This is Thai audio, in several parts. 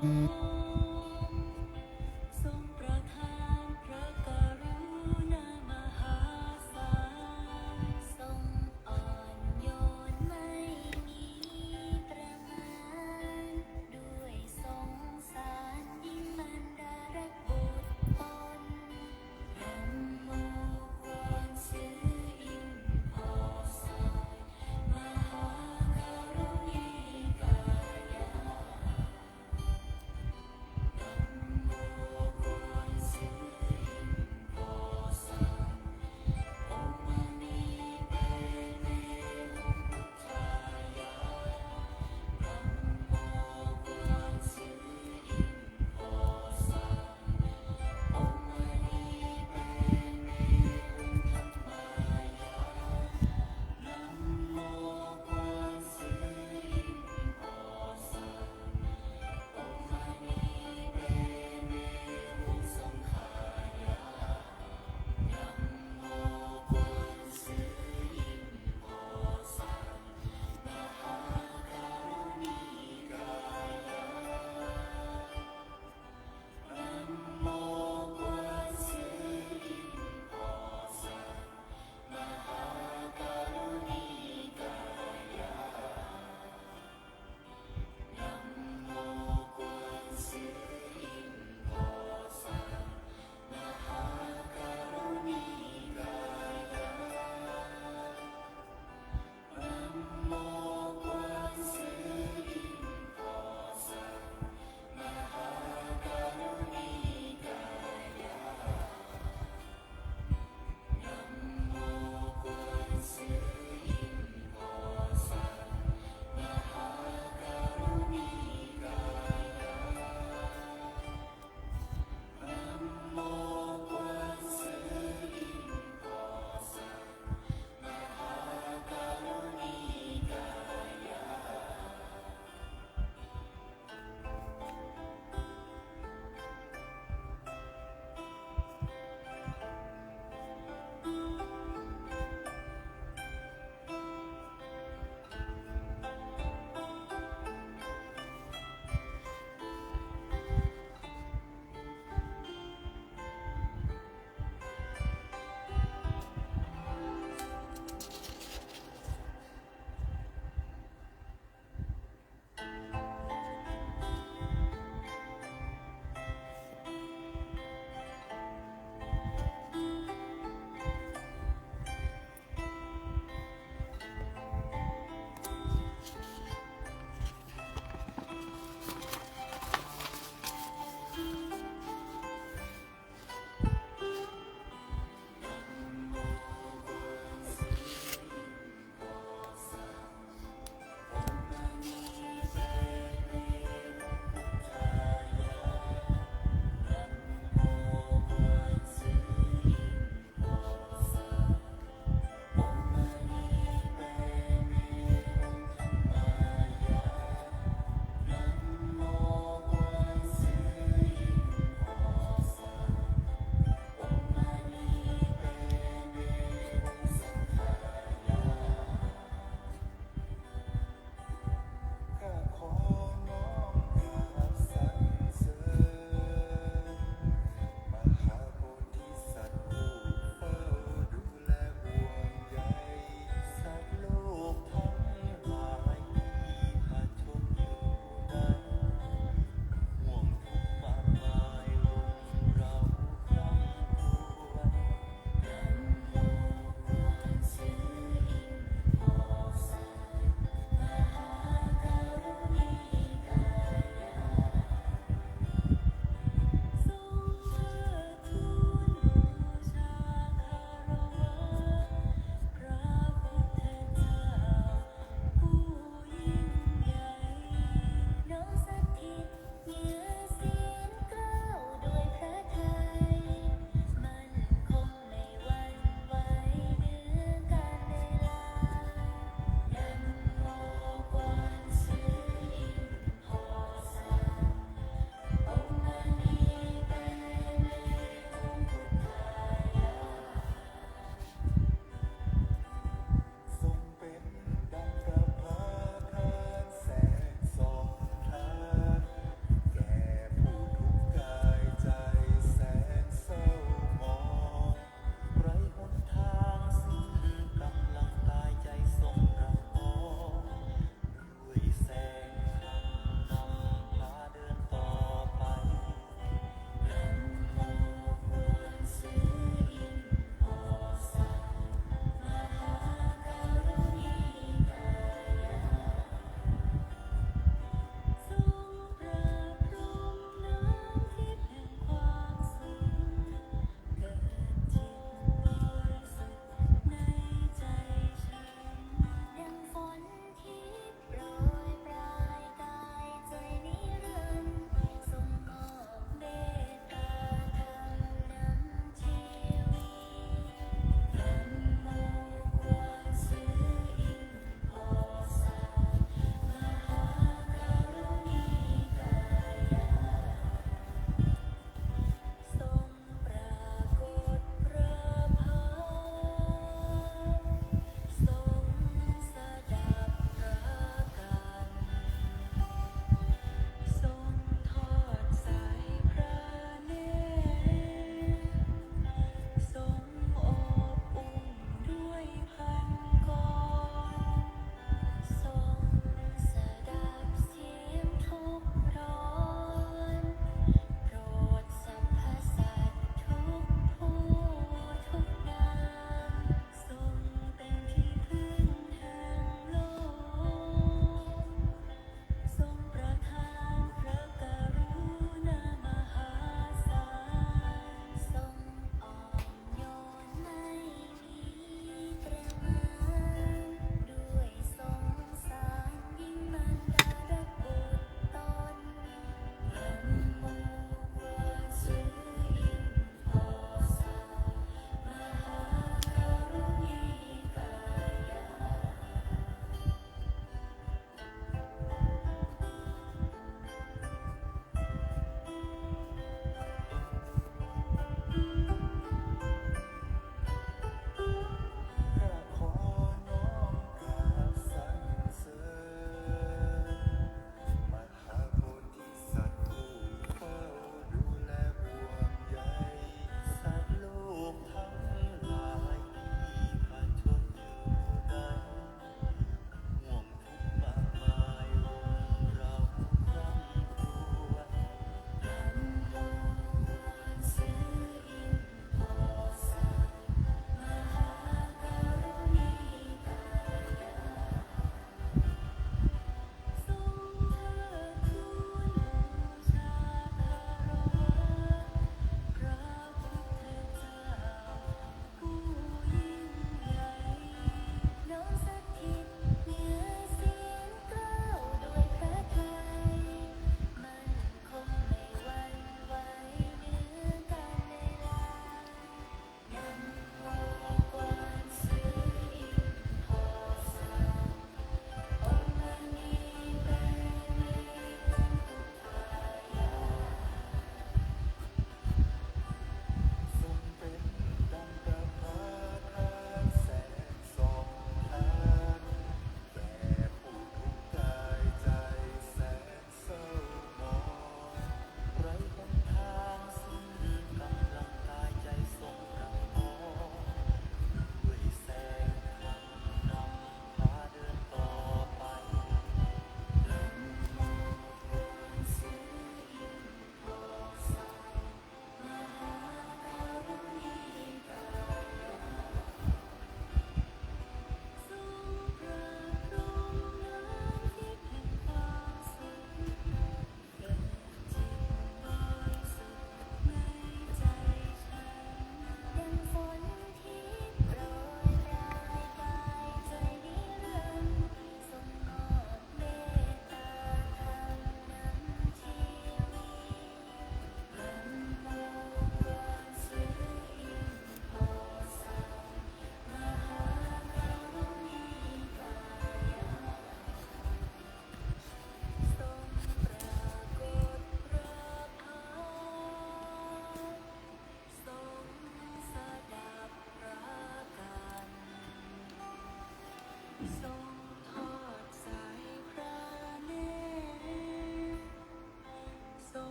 โ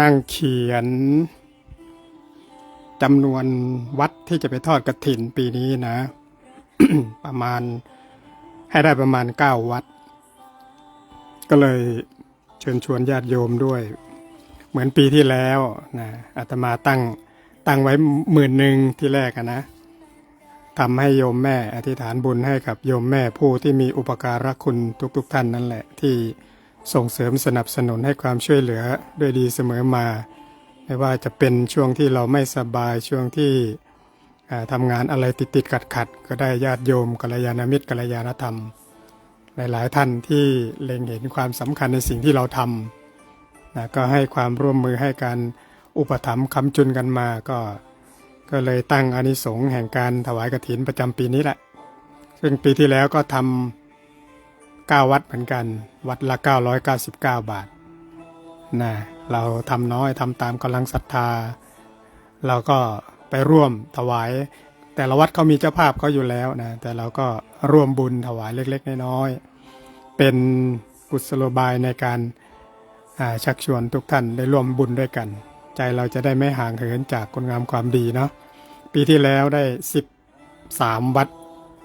นั่งเขียนจำนวนวัดที่จะไปทอดกระถินปีนี้นะ ประมาณให้ได้ประมาณ 9 วัด ก็เลยเชิญชวนญาติโยมด้วย เหมือนปีที่แล้วนะอาตมาตั้งตั้งไว้หมื่นหนึ่งที่แรกนะทำให้โยมแม่อธิษฐานบุญให้กับโยมแม่ผู้ที่มีอุปการะคุณทุกๆทท่านนั่นแหละที่ ส่งเสริมสนับสนุนให้ความช่วยเหลือด้วยดีเสมอมา ไม่ว่าจะเป็นช่วงที่เราไม่สบายช่วงที่ทำงานอะไรติดติดขัดขัดก็ได้ญาติโยมกัลยาณมิตรกัลยาณธรรม หลายๆท่านที่เล็งเห็นความสำคัญในสิ่งที่เราทำนะก็ให้ความร่วมมือให้การอุปถัมภ์คำจุนกันมาก็ก็เลยตั้งอนิสงส์แห่งการถวายกฐินประจำปีนี้แหละ ซึ่งปีที่แล้วก็ทำ 9 วัดเหมือนกัน วัดละ 999 บาทนะเราทำน้อยทำตามกำลังศรัทธา เราก็ไปร่วมถวาย แต่ละวัดเขามีเจ้าภาพเขาอยู่แล้วนะแต่เราก็ร่วมบุญถวายเล็กๆ น้อยๆเป็นกุศโลบายในการาชักชวนทุกท่านได้ร่วมบุญด้วยกัน ใจเราจะได้ไม่ห่างเหินจากคุณงามความดีเนาะปีที่แล้วได้ 13 วัด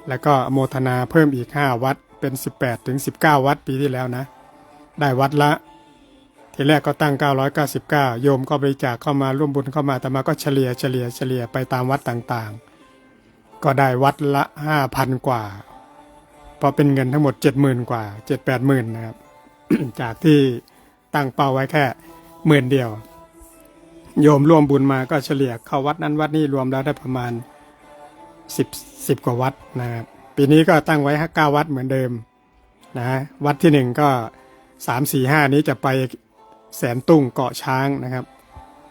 แล้วก็โมทนาเพิ่มอีก 5 วัด เป็น 18ถึง19 วัดปีที่แล้วนะ ได้วัดละ ทีแรกก็ตั้ง 999 โยมก็บริจาคเข้ามาร่วมบุญเข้ามาแต่มาก็เฉลี่ยเฉลี่ยเฉลี่ยไปตามวัดต่างๆ ก็ได้วัดละ 5,000 กว่าพอเป็นเงินทั้งหมด 70,000 กว่า 7 8หมื่นนะครับจากที่ตั้งเป้าไว้แค่หมื่นเดียว โยมร่วมบุญมาก็เฉลี่ยเข้าวัดนั้นวัดนี้รวมแล้วได้ประมาณ 10 10 กว่าวัดนะครับ ปีนี้ก็ตั้งไว้เก้าวัดเหมือนเดิมนะวัดที่หนึ่งก็3 4 5นี้จะไปแสนตุ้งเกาะช้างนะครับ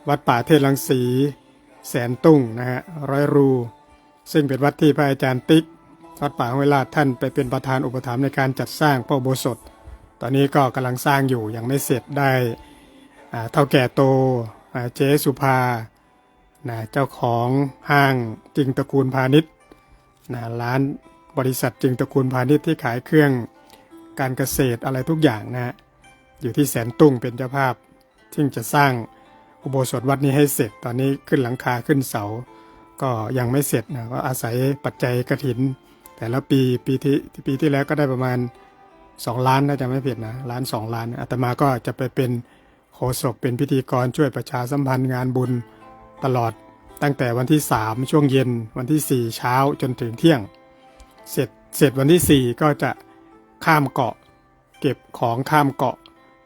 วัดป่าเทศลังสีแสนตุ้งนะฮะร้อยรู ซึ่งเป็นวัดที่พระอาจารย์ติ๊กวัดป่าห้วยลาดท่านไปเป็นประธานอุปถัมภ์ในการจัดสร้างพระโบสถตอนนี้ก็กำลังสร้างอยู่ยังไม่เสร็จได้เท่าแก่โตเจ๊สุภานะเจ้าของห้างจึงตระกูลพาณิชย์นะร้าน บริษัทจึงตระกูลพาณิชย์ที่ขายเครื่องการเกษตรอะไรทุกอย่างนะ อยู่ที่แสนตุ้งเป็นเจ้าภาพ ซึ่งจะสร้างอุโบสถวัดนี้ให้เสร็จ ตอนนี้ขึ้นหลังคาขึ้นเสา ก็ยังไม่เสร็จนะ ก็อาศัยปัจจัยกระถิน แต่ละปีปีที่ปีที่แล้วก็ได้ประมาณ 2 ล้านถ้าจะไม่ผิดนะล้านสองล้านอาตมาก็จะไปเป็นโฆษกเป็นพิธีกรช่วยประชาสัมพันธ์งานบุญตลอดตั้งแต่วันที่ 3 ช่วงเย็นวันที่ 4 เช้าจนถึงเที่ยง เสร็จเสร็จวันที่ 4 ก็จะข้ามเกาะ เก็บของข้ามเกาะ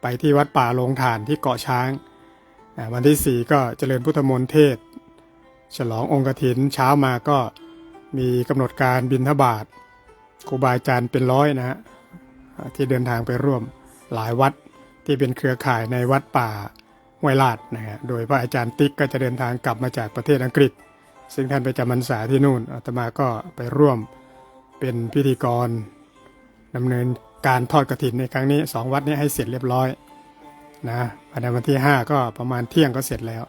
ไปที่วัดป่าโลงฐานที่เกาะช้าง วันที่ 4 ก็เจริญพุทธมนต์เทศ ฉลององค์กถินเช้ามาก็มีกำหนดการบินทบาทครูบาอาจารย์เป็นร้อยนะฮะที่เดินทางไปร่วมหลายวัดที่เป็นเครือข่ายในวัดป่าห้วยลาดนะฮะ โดยพระอาจารย์ติ๊กก็จะเดินทางกลับมาจากประเทศอังกฤษ ซึ่งท่านไปจำพรรษาที่นู่นอาตมาก็ไปร่วม เป็นพิธีกรดำเนินการทอดกระถินในครั้งนี้สองวัดนี้ให้เสร็จเรียบร้อยนะภายในวันที่ 5 ก็ประมาณเที่ยงก็เสร็จแล้ว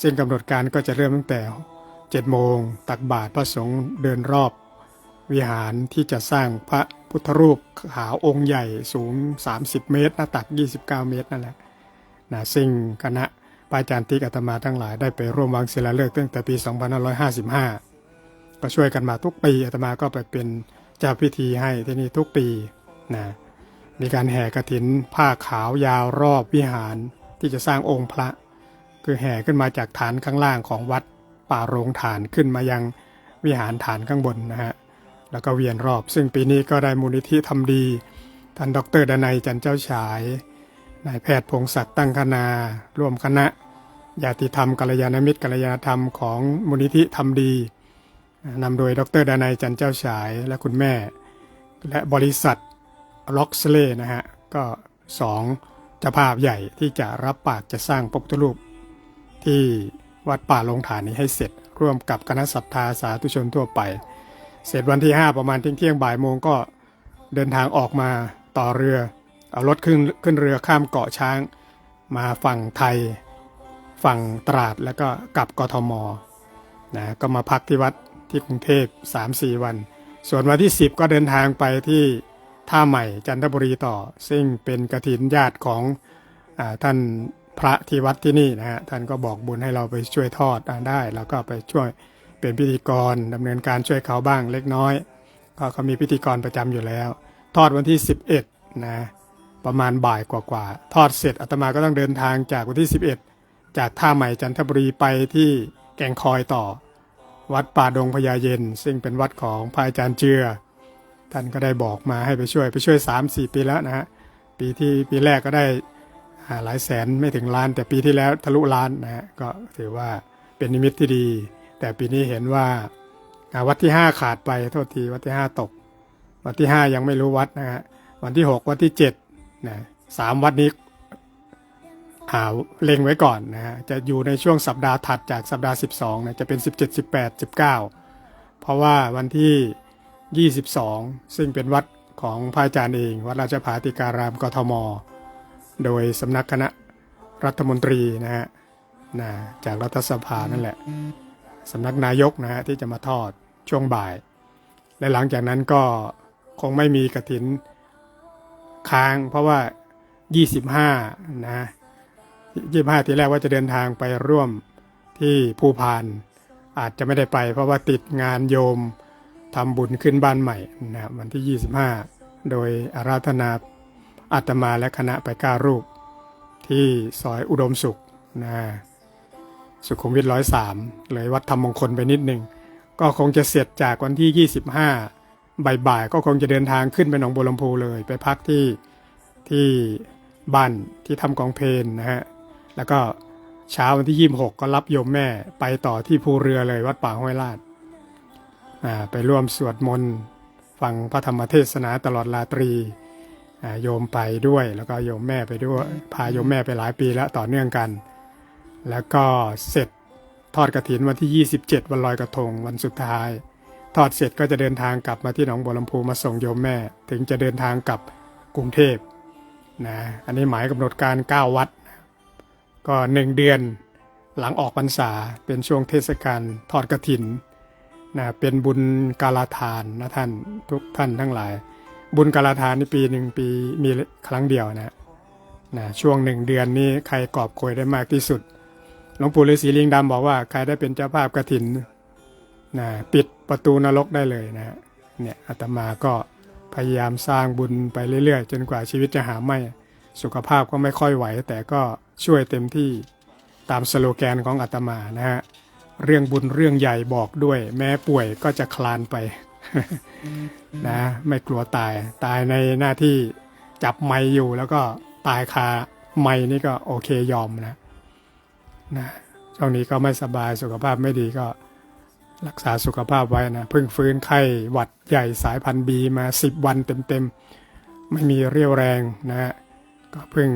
ซึ่งกำหนดการก็จะเริ่มตั้งแต่7โมงตักบาตรพระสงฆ์เดินรอบ วิหารที่จะสร้างพระพุทธรูปขาวองค์ใหญ่สูง 30 เมตร หน้าตัก 29 เมตรนั่นแหละนะซึ่งคณะพระอาจารย์ติกอาตมาทั้งหลายได้ไปร่วมวางศิลาฤกษ์ตั้งแต่ปี 2555 ก็ช่วยกันมาทุกปีอาตมาก็ไปเป็นเจ้าพิธีให้ที่นี่ทุกปีนะมีการแห่กระถินผ้าขาวยาวรอบวิหารที่จะสร้างองค์พระ คือแห่ขึ้นมาจากฐานข้างล่างของวัดป่าโรงฐานขึ้นมายังวิหารฐานข้างบนนะฮะแล้วก็เวียนรอบ ซึ่งปีนี้ก็ได้มูลนิธิทำดี ท่านดรดนัยจันเจ้าฉายนายแพทย์พงศักดิ์ตั้งคณาร่วมคณะญาติธรรมกัลยาณมิตรกัลยาณธรรมของมูลนิธิทำดี นำโดยดรดานัยจันเจ้าฉายและคุณแม่ และบริษัทล็อกสเล่นะฮะ ก็สองเจ้าภาพใหญ่ที่จะรับปากจะสร้างพระพุทธรูป ที่วัดป่าลงฐานนี้ให้เสร็จ ร่วมกับคณะศรัทธาสาธุชนทั่วไป เสร็จวันที่ 5 ประมาณเที่ยงเที่ยงบ่ายโมงก็เดินทางออกมาต่อเรือ เอารถขึ้นขึ้นเรือข้ามเกาะช้าง มาฝั่งไทย ฝั่งตราดแล้วก็กลับกทมนะก็มาพักที่วัด ที่กรุงเทพ 3-4 วัน ส่วนวันที่ 10 ก็เดินทางไปที่ท่าใหม่จันทบุรีต่อ ซึ่งเป็นกระถินญาติของอท่านพระที่วัดที่นี่นะฮะท่านก็บอกบุญให้เราไปช่วยทอดอได้ แล้วก็ไปช่วยเป็นพิธีกรดำเนินการช่วยเขาบ้างเล็กน้อย ก็เขามีพิธีกรประจำอยู่แล้ว ทอดวันที่ 11นะประมาณบ่ายกว่าๆทอดเสร็จอาตมาก็ต้องเดินทางจากวันที่ 11 จากท่าใหม่จันทบุรีไปที่แก่งคอยต่อ วัดป่าดงพญาเย็น ซึ่งเป็นวัดของพระอาจารย์เจือ ท่านก็ได้บอกมาให้ไปช่วยไปช่วย 3-4 ปีแล้วนะฮะปีที่ปีแรกก็ได้หลายแสนไม่ถึงล้าน แต่ปีที่แล้วทะลุล้านนะฮะก็ถือว่าเป็นนิมิตที่ดี แต่ปีนี้เห็นว่าวัดที่ 5 ขาดไปโทษทีวัดที่ 5 ตก วันที่ 5 ยังไม่รู้วัดนะฮะวันที่ 6 วันที่7นะสามวัดนี้ เล็งไว้ก่อนนะฮะจะอยู่ในช่วงสัปดาห์ถัดจากสัปดาห์ 12นะจะเป็น 17 18 19 เพราะว่าวันที่ 22 ซึ่งเป็นวัดของพระอาจารย์เอง วัดราชภาติการามกทม โดยสำนักคณะรัฐมนตรีนะฮะนะจากรัฐสภานั่นแหละสำนักนายกนะฮะที่จะมาทอดช่วงบ่าย และหลังจากนั้นก็คงไม่มีกระถินค้างเพราะว่า 25 นะ 25ทีแรกว่าจะเดินทางไปร่วมที่ภูพาน อาจจะไม่ได้ไป เพราะว่าติดงานโยมทำบุญขึ้นบ้านใหม่นะครับวันที่ 25 โดยอาราธนาอาตมาและคณะไปก้ารูป ที่ซอยอุดมสุขนะสุขุมวิทร้อยสามเลยวัดธรรมมงคลไปนิดหนึ่งก็คงจะเสร็จจากวันที่ 25บ่ายๆก็คงจะเดินทางขึ้นไปหนองบัวลำพูเลย ไปพักที่ที่บ้านที่ทำกองเพลนนะฮะ แล้วก็เช้าวันที่ 26 ก็รับโยมแม่ไปต่อที่ภูเรือเลยวัดป่าห้วยลาดไปร่วมสวดมนต์ฟังพระธรรมเทศนาตลอดราตรีโยมไปด้วย แล้วก็โยมแม่ไปด้วยพาโยมแม่ไปหลายปีแล้วต่อเนื่องกัน แล้วก็เสร็จทอดกระถินวันที่ 27 วันลอยกระทงวันสุดท้าย ทอดเสร็จก็จะเดินทางกลับมาที่หนองบัวลำพูมาส่งโยมแม่ ถึงจะเดินทางกลับกรุงเทพนะอันนี้หมายกำหนดการ 9 วัด ก็1เดือนหลังออกพรรษาเป็นช่วงเทศกาลทอดกระถินนะเป็นบุญกาลาทานนะท่านทุกท่านทั้งหลาย บุญกาลาทานนี่ปีหนึ่งปีมีครั้งเดียวนะนะช่วงหนึ่งเดือนนี้ใครกอบโกยได้มากที่สุดหลวงปู่ฤาษีลิงดำบอกว่าใครได้เป็นเจ้าภาพกระถินนะปิดประตูนรกได้เลยนะเนี่ยอาตมาก็พยายามสร้างบุญไปเรื่อยๆ จนกว่าชีวิตจะหาไม่ สุขภาพก็ไม่ค่อยไหว แต่ก็ช่วยเต็มที่ตามสโลแกนของอาตมานะฮะเรื่องบุญเรื่องใหญ่บอกด้วย แม้ป่วยก็จะคลานไปนะไม่กลัวตาย ตายในหน้าที่จับไม้อยู่แล้วก็ตายคาไม้นี่ก็โอเคยอมนะนะช่วงนี้ก็ไม่สบายสุขภาพไม่ดีก็รักษาสุขภาพไว้นะเพิ่งฟื้นไข้หวัดใหญ่สายพันธุ์บีมา 10 วันเต็มๆ ไม่มีเรี่ยวแรงนะฮะ ก็เพิ่ง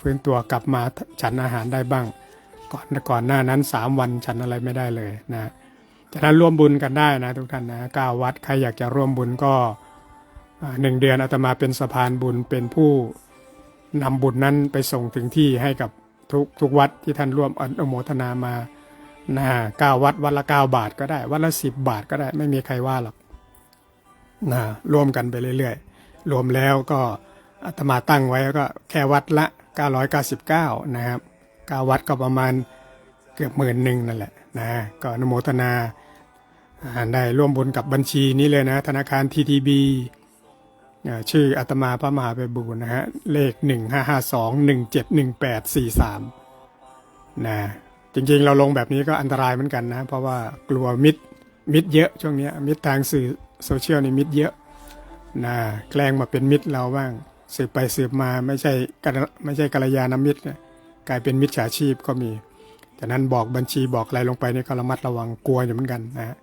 ฟื้นตัวกลับมาฉันอาหารได้บ้าง ก่อนก่อนหน้านั้น 3 วันฉันอะไรไม่ได้เลยนะฉะนั้นร่วมบุญกันได้นะทุกท่านนะก้าวัดใครอยากจะร่วมบุญก็หนึ่งเดือนอาตมาเป็นสะพานบุญเป็นผู้นำบุญนั้นไปส่งถึงที่ให้กับทุกทุกวัดที่ท่านร่วมอนุโมทนามานะก้าวัดวัดละเก้าบาทก็ได้ วัดละสิบบาทก็ได้ไม่มีใครว่าหรอกนะร่วมกันไปเรื่อยๆ รวมแล้วก็ อาตมาตั้งไว้ก็แค่วัดละ 999 นะครับกาวัดก็ประมาณเกือบหมื่นหนึ่งนั่นแหละนะก็นโมทนาได้ร่วมบุญกับบัญชีนี้เลยนะ ธนาคาร TTB อ่าชื่ออาตมาพระมหาไปบูรณ์นะฮะ เลข 1 5 5 2 1 7 1 8 4 3นะจริงๆเราลงแบบนี้ก็อันตรายเหมือนกันนะ เพราะว่ากลัวมิดมิดเยอะช่วงนี้มิดทางสื่อโซเชียลนี่มิดเยอะนะแกล้งมาเป็นมิดเราบ้าง สืบไปสืบมาไม่ใช่กันไม่ใช่กัลยาณมิตรนะกลายเป็นมิจฉาชีพก็มีจากนั้นบอกบัญชีบอกอะไรลงไปนี่ก็ระมัดระวังกลัวอยู่เหมือนกันนะฮะ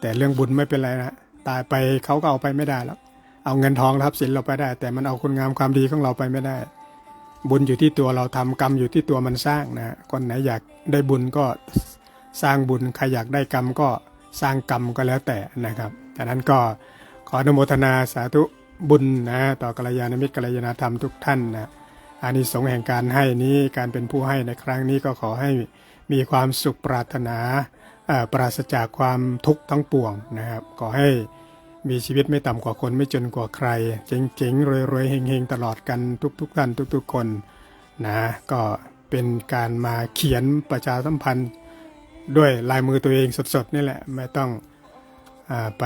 แต่เรื่องบุญไม่เป็นไรนะตายไปเขาก็เอาไปไม่ได้หรอกเอาเงินทองทรัพย์สินเราไปได้ แต่มันเอาคุณงามความดีของเราไปไม่ได้ บุญอยู่ที่ตัวเราทำกรรมอยู่ที่ตัวมันสร้างนะคนไหนอยากได้บุญก็สร้างบุญใครอยากได้กรรมก็สร้างกรรมก็แล้วแต่นะครับจากนั้นก็ขออนุโมทนาสาธุ บุญนะต่อกัลยาณมิตรกัลยาณธรรมทุกท่านนะอานิสงส์แห่งการให้นี้การเป็นผู้ให้ในครั้งนี้ก็ขอให้มีความสุขปรารถนาอ่อปราศจากความทุกข์ทั้งปวงนะครับขอให้มีชีวิตไม่ต่ำกว่าคนไม่จนกว่าใคร เจ๋งๆรวยๆเฮงๆ ตลอดกันทุกๆท่านทุกๆคนนะก็เป็นการมาเขียนประชาสัมพันธ์ด้วยลายมือตัวเองสดๆนี่แหละไม่ต้องอาไป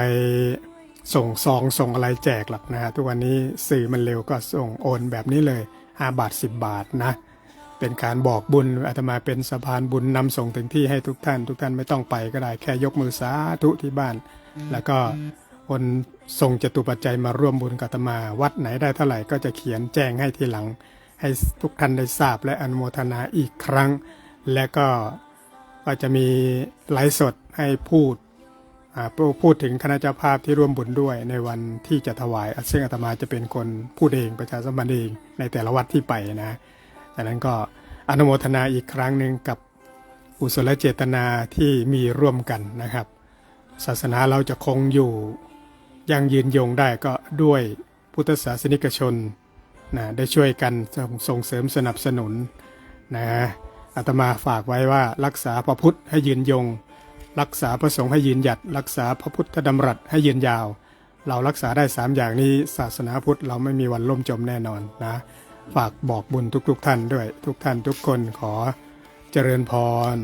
ส่งซองส่งอะไรแจกหรอกนะฮะทุกวันนี้สื่อมันเร็วก็ส่งโอนแบบนี้เลย5บาท 10 บาทนะ เป็นการบอกบุญอาตมาเป็นสะพานบุญนำส่งถึงที่ให้ทุกท่าน ทุกท่านไม่ต้องไปก็ได้แค่ยกมือสาธุที่บ้าน แล้วก็คนส่งจตุปัจจัยมาร่วมบุญกับอาตมาวัดไหนได้เท่าไหร่ก็จะเขียนแจ้งให้ทีหลัง ให้ทุกท่านได้ทราบและอนุโมทนาอีกครั้ง และก็ก็จะมีไลฟ์สดให้พูด พูพูดถึงคณะเจ้าภาพที่ร่วมบุญด้วยในวันที่จะถวายซึ่งอาตมาจะเป็นคนพูดเองประชาสัมพันธ์เองในแต่ละวัดที่ไปนะดังนั้นก็อนุโมทนาอีกครั้งหนึ่งกับกุศลเจตนาที่มีร่วมกันนะครับ ศาสนาเราจะคงอยู่ยังยืนยงได้ก็ด้วยพุทธศาสนิกชนนะได้ช่วยกันสส่งเสริมสนับสนุนนะอาตมาฝากไว้ว่ารักษาพระพุทธให้ยืนยง รักษาพระสงฆ์ให้ยืนหยัด รักษาพระพุทธดำรัสให้ยืนยาว เรารักษาได้สามอย่างนี้ศาสนาพุทธเราไม่มีวันล่มจมแน่นอนนะ ฝากบอกบุญทุกๆท่านด้วย ทุกท่านทุกคนขอเจริญพร